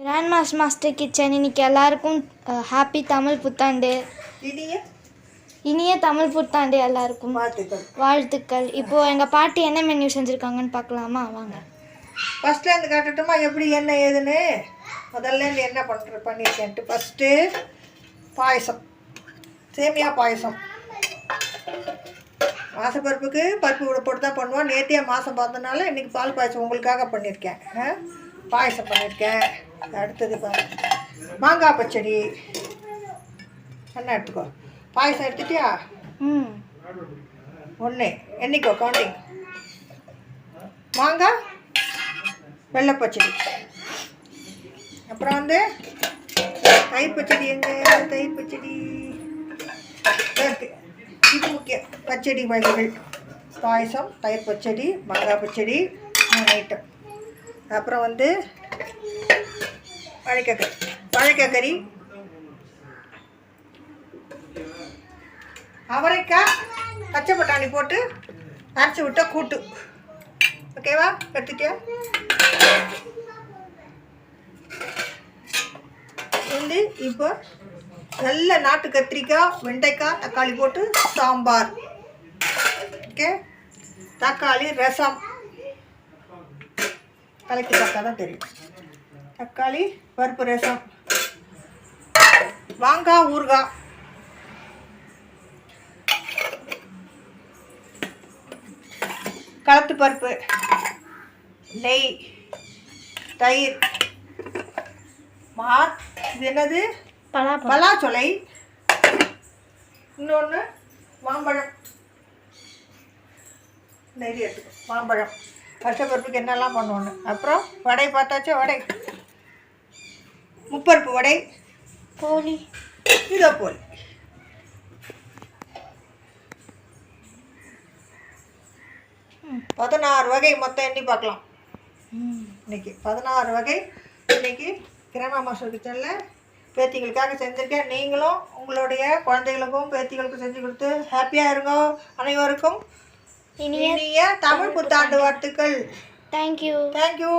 Grand mass master kitchen இன்னைக்கு எல்லாருக்கும் happy Tamil புத்தாண்டு. இனிய? இனிய தமிழ் புத்தாண்டு எல்லாருக்கும். வாழ்த்துக்கள். வாழ்த்துக்கள். இப்போ எங்க பாட்டி என்ன மெனு செஞ்சிருக்காங்கன்னு பார்க்கலாமா? வாங்க. ஃபஸ்ட்லேருந்து காட்டட்டுமா? எப்படி என்ன ஏதுன்னு? முதல்லேருந்து என்ன பண்ணுற பண்ணியிருக்கேன்ட்டு ஃபஸ்ட்டு பாயசம். சேமியா பாயசம். மாசப்பருப்புக்கு பருப்பு கூட போட்டு தான் பண்ணுவோம். நேத்தியா மாதம் பார்த்தனால இன்றைக்கி பால் பாயசம் உங்களுக்காக பண்ணியிருக்கேன்? பாயசம் பண்ணியிருக்கேன். அடுத்தது மாங்காய் பச்சடி. என்ன எடுத்துக்கோ. பாயசம் எடுத்துட்டியா? ம். ஒன்று என்னைக்கோ கவுண்டிங் மாங்காய் வெள்ளை பச்சடி. அப்புறம் வந்து தயிர் பச்சடி எங்க? தயிர் பச்சடி. இதோ முக்கியம். பச்சடி வகைகள். பாயசம் தயிர் பச்சடி மாங்காய் பச்சடி மூணு ஐட்டம் அப்புறம் வந்து வாழைக்காய் கறி வாழைக்காய் கறி. அவரைக்காய் பச்சை பட்டாணி போட்டு அரைச்சி விட்டால் கூட்டு. ஓகேவா எடுத்துட்டியா? வந்து இப்போ நல்ல நாட்டு கத்திரிக்காய் வெண்டைக்காய் தக்காளி போட்டு சாம்பார். ஓகே தக்காளி ரசம். தலைக்கு தக்கா தான் தெரியும். தக்காளி பருப்பு ரசம். மாங்காய் ஊறுகாய் களத்து பருப்பு நெய் தயிர் மா இது என்னது? பலாப்பழம். பலாச்சொலை. இன்னொன்று மாம்பழம். நெய் எடுத்துக்கோ மாம்பழம். பருப்புக்கு என்னெல்லாம் பண்ணுவோன்னு? அப்புறம் வடை பார்த்தாச்சா? வடை. முப்பருப்பு வடை. போலி இதோ போல் பதினாறு வகை மொத்தம் எண்ணி பார்க்கலாம். இன்னைக்கு பதினாறு வகை. இன்னைக்கு கிராம மாஸ்டர் கிச்சனில் பேத்திகளுக்காக செஞ்சுருக்கேன். நீங்களும் உங்களுடைய குழந்தைகளுக்கும் பேத்திகளுக்கும் செஞ்சு கொடுத்து ஹாப்பியாக இருங்க அனைவருக்கும். இனிய தமிழ் புத்தாண்டு வாழ்த்துக்கள். Thank you thank you